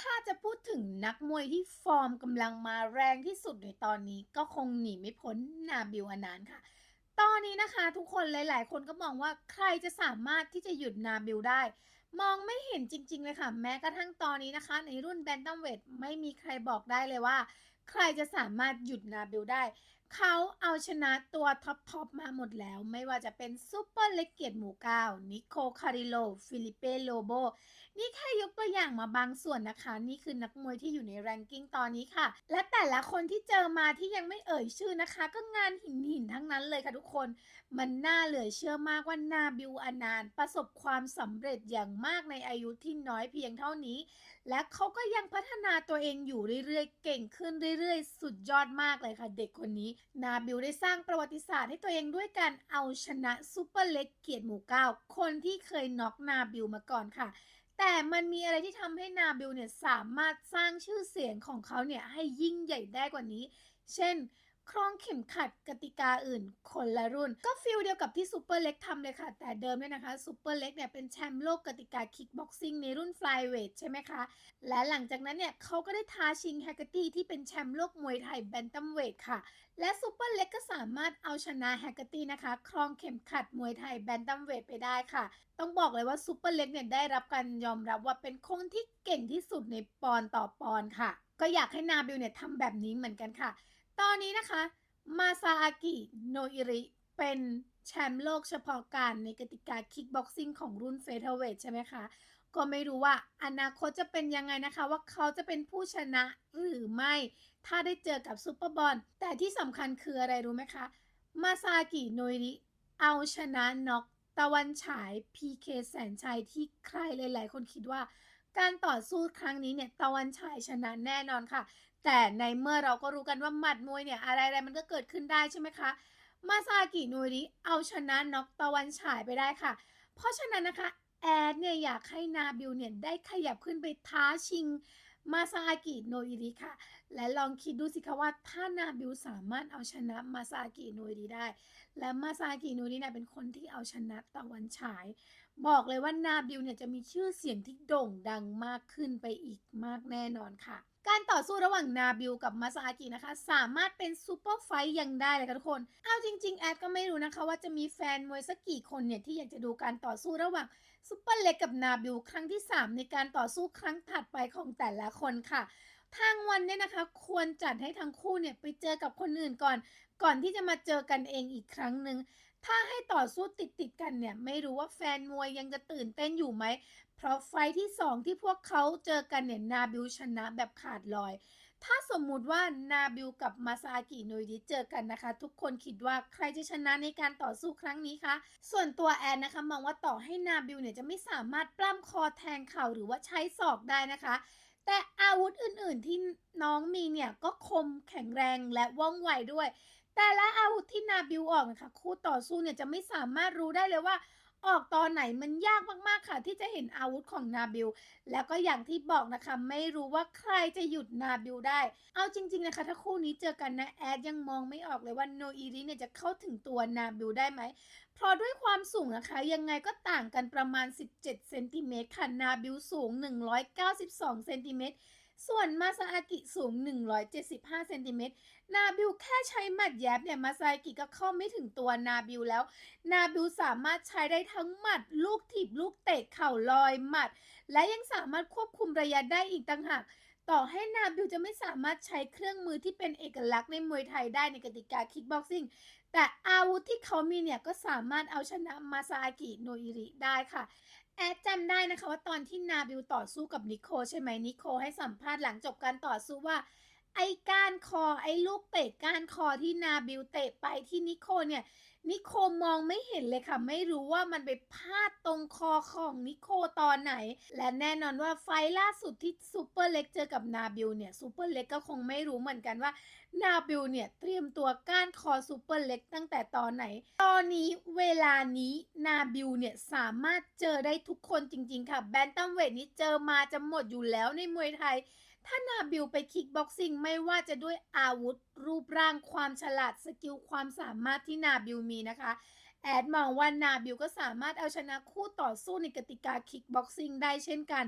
ถ้าจะพูดถึงนักมวยที่ฟอร์มกำลังมาแรงที่สุดในตอนนี้ก็คงหนีไม่พ้นนาบิลอานานค่ะ ตอนนี้นะคะทุกคนหลาย ๆ คนก็มองว่าใครจะสามารถที่จะหยุดนาบิลได้ มองไม่เห็นจริง ๆ เลยค่ะ แม้กระทั่งตอนนี้นะคะ ในรุ่นแบนตัมเวทไม่มีใครบอกได้เลยว่า ใครจะสามารถหยุดนาบิลได้ เขาเอาชนะตัวท็อปทอปมาหมดแล้ว ไม่ว่าจะเป็นซูเปอร์เลกเกียตหมูก้านิโคคาริโล ฟิลิเปโลโบ นี่แค่ยกตัวอย่างมาบางส่วนนะคะ นี่คือนักมวยที่อยู่ในแรงกิ้งตอนนี้ค่ะ และแต่ละคนที่เจอมาที่ยังไม่เอ่ยชื่อนะคะ ก็งานหินหินทั้งนั้นเลยค่ะทุกคน มันน่าเหลือเชื่อมากว่านาบิวอานานประสบความสำเร็จอย่างมากในอายุที่น้อยเพียงเท่านี้ และเขาก็ยังพัฒนาตัวเองอยู่เรื่อยๆ เก่งขึ้นเรื่อย ๆ สุดยอดมากเลยค่ะ เด็กคนนี้นาบิวได้สร้างประวัติศาสตร์ให้ตัวเองด้วยการเอาชนะซูเปอร์เล็กเกียรติหมู่เก้าคนที่เคยน็อกนาบิวมาก่อนค่ะ แต่มันมีอะไรที่ทำให้นาบิลเนี่ยสามารถสร้างชื่อเสียงของเขาเนี่ยให้ยิ่งใหญ่ได้กว่านี้ เช่น ครองเข็มขัดกติกาอื่น คนละรุ่น ก็ฟิลเดียวกับที่ซูเปอร์เล็กทำเลยค่ะ แต่เดิมเนี่ยนะคะซูเปอร์เล็กเนี่ยเป็นแชมป์โลกกติกาคิกบ็อกซิ่งในรุ่นฟลายเวทใช่ไหมคะ และหลังจากนั้นเนี่ยเขาก็ได้ท้าชิงแฮกเกอร์ตี้ที่เป็นแชมป์โลกมวยไทยแบนตัมเวทค่ะ และซูเปอร์เล็กก็สามารถเอาชนะแฮกเกอร์ตี้นะคะ ครองเข็มขัดมวยไทยแบนตัมเวทไปได้ค่ะ ต้องบอกเลยว่าซูเปอร์เล็กเนี่ยได้รับการยอมรับว่าเป็นคนที่เก่งที่สุดในปอนต่อปอนค่ะ ก็อยากให้นาบิลเนี่ยทำแบบนี้เหมือนกันค่ะ ตอนนี้นะคะ มาซาอากิ โนอิริ เป็นแชมป์โลกเฉพาะการในกติกาคิกบ็อกซิ่งของรุ่นเฟเธอร์เวทใช่ไหมคะ ก็ไม่รู้ว่าอนาคตจะเป็นยังไงนะคะ ว่าเขาจะเป็นผู้ชนะหรือไม่ ถ้าได้เจอกับซูเปอร์บอล แต่ที่สำคัญคืออะไรรู้ไหมคะ มาซาอากิโนอิริ เอาชนะน็อกตะวันฉาย PK แสนชัยที่ใครหลาย ๆ คนคิดว่า การต่อสู้ครั้งนี้เนี่ยตะวันฉายชนะแน่นอนค่ะ แต่ในเมื่อเราก็รู้กันว่าหมัดมวยเนี่ยอะไรๆมันก็เกิดขึ้นได้ใช่ไหมคะมาซากินูริเอาชนะน็อกตะวันฉายไปได้ค่ะ เพราะฉะนั้นนะคะแอดเนี่ยอยากให้นาบิลเนี่ยได้ขยับขึ้นไปท้าชิงมาซากิโนอิริค่ะ และลองคิดดูสิคะว่าถ้านาบิลสามารถเอาชนะมาซากิโนอิริได้ และมาซากิโนอิริเนี่ยเป็นคนที่เอาชนะตะวันฉาย บอกเลยว่านาบิลเนี่ยจะมีชื่อเสียงที่โด่งดังมากขึ้นไปอีกมากแน่นอนค่ะ การต่อสู้ระหว่างนาบิลกับมาซาอากินะคะ สามารถเป็นซูเปอร์ไฟต์ยังได้เลยค่ะทุกคน เอาจริง ๆ แอดก็ไม่รู้นะคะว่าจะมีแฟนมวยสักกี่คนเนี่ยที่อยากจะดูการต่อสู้ระหว่างซูเปอร์เล็กกับนาบิลครั้งที่ 3 ในการต่อสู้ครั้งถัดไปของแต่ละคนค่ะ ทางวันเนี่ยนะคะ ควรจัดให้ทั้งคู่เนี่ยไปเจอกับคนอื่นก่อน ก่อนที่จะมาเจอกันเองอีกครั้งหนึ่ง ถ้าให้ต่อสู้ติดติดๆกันเนี่ย ไม่รู้ว่าแฟนมวยยังจะตื่นเต้นอยู่ไหม เพราะไฟท์ที่2ที่พวกเขาเจอกันเนี่ย นาบิลชนะแบบขาดลอย ถ้าสมมุติว่านาบิลกับมาซากิโนยดิเจอกันนะคะ ทุกคนคิดว่าใครจะชนะในการต่อสู้ครั้งนี้คะ ส่วนตัวแอนนะคะมองว่าต่อให้นาบิลเนี่ยจะไม่สามารถปล้ำคอแทงเข่าหรือว่าใช้ศอกได้นะคะแต่อาวุธอื่น ๆ ที่น้องมีเนี่ยก็คมแข็งแรงและว่องไวด้วย แต่ละอาวุธที่นาบิวออกนะคะคู่ต่อสู้เนี่ยจะไม่สามารถรู้ได้เลยว่า ออกตอนไหนมันยากมากๆค่ะ ที่จะเห็นอาวุธของนาบิลแล้วก็อย่างที่บอกนะคะ ไม่รู้ว่าใครจะหยุดนาบิลได้ เอาจริง ๆนะคะ ถ้าคู่นี้เจอกันนะแอดยังมองไม่ออกเลยว่าโนอีริเนี่ยจะเข้าถึงตัวนาบิลได้ไหมเพราะด้วยความสูงนะคะ ยังไงก็ต่างกันประมาณ 17เซนติเมตรค่ะนาบิลสูง 192เซนติเมตร ส่วนมาซาอากิสูง 175 เซนติเมตร นาบิลแค่ใช้หมัดแยบเนี่ย มาซาอากิก็เข้าไม่ถึงตัวนาบิลแล้ว นาบิลสามารถใช้ได้ทั้งหมัด ลูกถีบ ลูกเตะ เข่าลอยหมัด และยังสามารถควบคุมระยะได้อีกต่างหาก ต่อให้นาบิลจะไม่สามารถใช้เครื่องมือที่เป็นเอกลักษณ์ในมวยไทยได้ในกติกาคิกบ็อกซิ่ง แต่อาวุธที่เขามีเนี่ยก็สามารถเอาชนะมาซาอากิโนอิริได้ค่ะ แอดจำได้นะคะว่าตอนที่นาบิลต่อสู้กับนิโคใช่ไหมนิโคให้สัมภาษณ์หลังจบการต่อสู้ว่า ไอ้ก้านคอไอ้ลูกเตะก้านคอที่นาบิลเตะไปที่นิโคเนี่ย นิโคมองไม่เห็นเลยค่ะ ไม่รู้ว่ามันไปพลาดตรงคอของนิโคตอนไหน และแน่นอนว่าไฟล่าสุดที่ซูเปอร์เล็กเจอกับนาบิลเนี่ยซูเปอร์เล็กก็คงไม่รู้เหมือนกันว่านาบิลเนี่ยเตรียมตัวก้านคอซูเปอร์เล็กตั้งแต่ตอนไหน ตอนนี้เวลานี้นาบิลเนี่ยสามารถเจอได้ทุกคนจริง ๆ ค่ะแบนตัมเวทนี้เจอมาจะหมดอยู่แล้วในมวยไทย ถ้านาบิลไปคิกบ็อกซิ่งไม่ว่าจะด้วยอาวุธรูปร่างความฉลาดสกิลความสามารถที่นาบิลมีนะคะ แอดมองว่านาบิวก็สามารถเอาชนะคู่ต่อสู้ในกติกาคิกบ็อกซิ่งได้เช่นกัน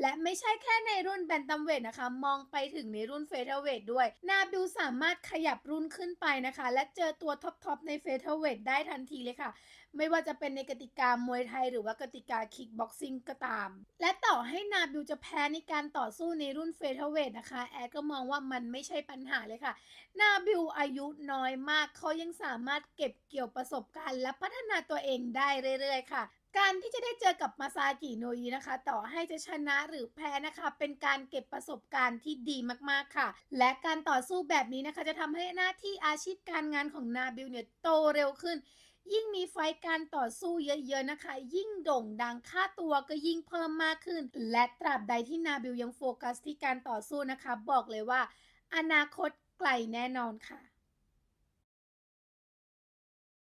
และไม่ใช่แค่ในรุ่นแบนตัมเวทนะคะ มองไปถึงในรุ่นเฟเธอร์เวทด้วย นาบิวสามารถขยับรุ่นขึ้นไปนะคะ และเจอตัวท็อปๆในเฟเธอร์เวทได้ทันทีเลยค่ะ ไม่ว่าจะเป็นในกติกามวยไทยหรือว่ากติกาคิกบ็อกซิ่งก็ตาม และต่อให้นาบิวจะแพ้ในการต่อสู้ในรุ่นเฟเธอร์เวทนะคะ แอดก็มองว่ามันไม่ใช่ปัญหาเลยค่ะ นาบิวอายุน้อยมากเขายังสามารถเก็บเกี่ยวประสบการณ์และพัฒนาตัวเองได้เรื่อยๆ ค่ะ การที่จะได้เจอกับมาซากิโนยินะคะ ต่อให้จะชนะหรือแพ้นะคะ เป็นการเก็บประสบการณ์ที่ดีมากๆค่ะ และการต่อสู้แบบนี้นะคะ จะทำให้หน้าที่อาชีพการงานของนาบิวเนี่ยโตเร็วขึ้นยิ่งมีไฟการต่อสู้เยอะๆนะคะ ยิ่งโด่งดังค่าตัวก็ยิ่งเพิ่มมากขึ้น และตราบใดที่นาบิวยังโฟกัสที่การต่อสู้นะคะ บอกเลยว่า อนาคตไกลแน่นอนค่ะ